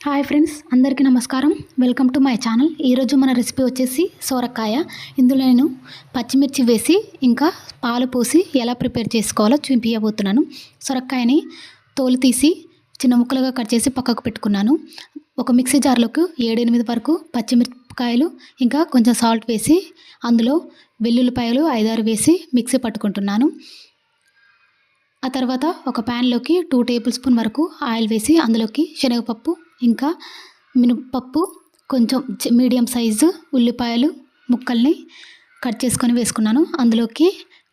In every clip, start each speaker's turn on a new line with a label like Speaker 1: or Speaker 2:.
Speaker 1: Hi friends అందరికీ నమస్కారం. Welcome to my channel. ఈరోజు మన రెసిపీ వచ్చేసి సోరకాయ. ఇందులో నేను పచ్చిమిర్చి వేసి ఇంకా పాలు పోసి ఎలా ప్రిపేర్ చేసుకోవాలో చూపించబోతున్నాను. సొరకాయని తోలు తీసి చిన్న ముక్కలుగా కట్ చేసి పక్కకు పెట్టుకున్నాను. ఒక మిక్సీ జార్లోకి ఏడెనిమిది వరకు పచ్చిమిరపకాయలు ఇంకా కొంచెం సాల్ట్ వేసి అందులో వెల్లుల్లిపాయలు ఐదారు వేసి మిక్సీ పట్టుకుంటున్నాను. ఆ తర్వాత ఒక ప్యాన్లోకి టూ టేబుల్ స్పూన్ వరకు ఆయిల్ వేసి అందులోకి శనగపప్పు ఇంకా మినపప్పు కొంచెం మీడియం సైజు ఉల్లిపాయలు ముక్కల్ని కట్ చేసుకొని వేసుకున్నాను. అందులోకి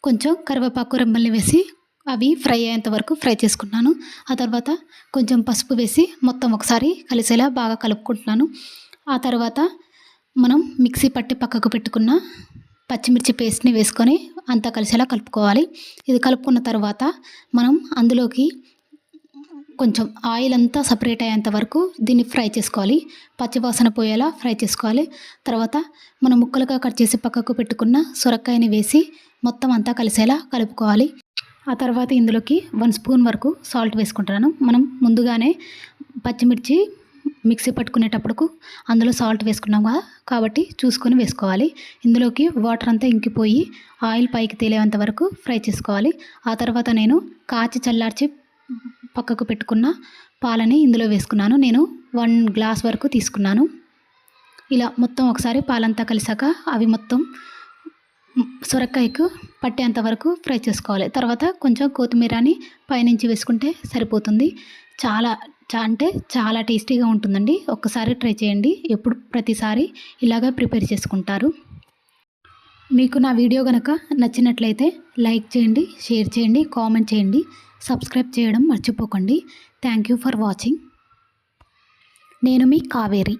Speaker 1: కొంచెం కరివేపాకు రెమ్మల్ని వేసి అవి ఫ్రై అయ్యేంత వరకు ఫ్రై చేసుకున్నాను. ఆ తర్వాత కొంచెం పసుపు వేసి మొత్తం ఒకసారి కలిసేలా బాగా కలుపుకుంటున్నాను. ఆ తర్వాత మనం మిక్సీ పట్టి పక్కకు పెట్టుకున్న పచ్చిమిర్చి పేస్ట్ని వేసుకొని అంతా కలిసేలా కలుపుకోవాలి. ఇది కలుపుకున్న తర్వాత మనం అందులోకి కొంచెం ఆయిల్ అంతా సపరేట్ అయ్యేంత వరకు దీన్ని ఫ్రై చేసుకోవాలి. పచ్చివాసన పోయేలా ఫ్రై చేసుకోవాలి. తర్వాత మనం ముక్కలుగా కట్ చేసి పక్కకు పెట్టుకున్న సొరకాయని వేసి మొత్తం అంతా కలిసేలా కలుపుకోవాలి. ఆ తర్వాత ఇందులోకి వన్ స్పూన్ వరకు సాల్ట్ వేసుకుంటున్నాను. మనం ముందుగానే పచ్చిమిర్చి మిక్సీ పట్టుకునేటప్పుడు అందులో సాల్ట్ వేసుకున్నాం కదా కాబట్టి చూసుకొని వేసుకోవాలి. ఇందులోకి వాటర్ అంతా ఇంకిపోయి ఆయిల్ పైకి తేలేంత వరకు ఫ్రై చేసుకోవాలి. ఆ తర్వాత నేను కాచి చల్లార్చి పక్కకు పెట్టుకున్న పాలని ఇందులో వేసుకున్నాను. నేను వన్ గ్లాస్ వరకు తీసుకున్నాను. ఇలా మొత్తం ఒకసారి పాలంతా కలిసాక అవి మొత్తం సొరకాయకు పట్టేంత వరకు ఫ్రై చేసుకోవాలి. తర్వాత కొంచెం కొత్తిమీరని పైనుంచి వేసుకుంటే సరిపోతుంది. చాలా చా అంటే చాలా టేస్టీగా ఉంటుందండి. ఒక్కసారి ట్రై చేయండి. ఎప్పుడు ప్రతిసారి ఇలాగ ప్రిపేర్ చేసుకుంటారు. మీకు నా వీడియో కనుక నచ్చినట్లయితే లైక్ చేయండి షేర్ చేయండి కామెంట్ చేయండి సబ్స్క్రైబ్ చేయడం మర్చిపోకండి. థ్యాంక్ యూ ఫర్ వాచింగ్ నేను మీ కావేరి.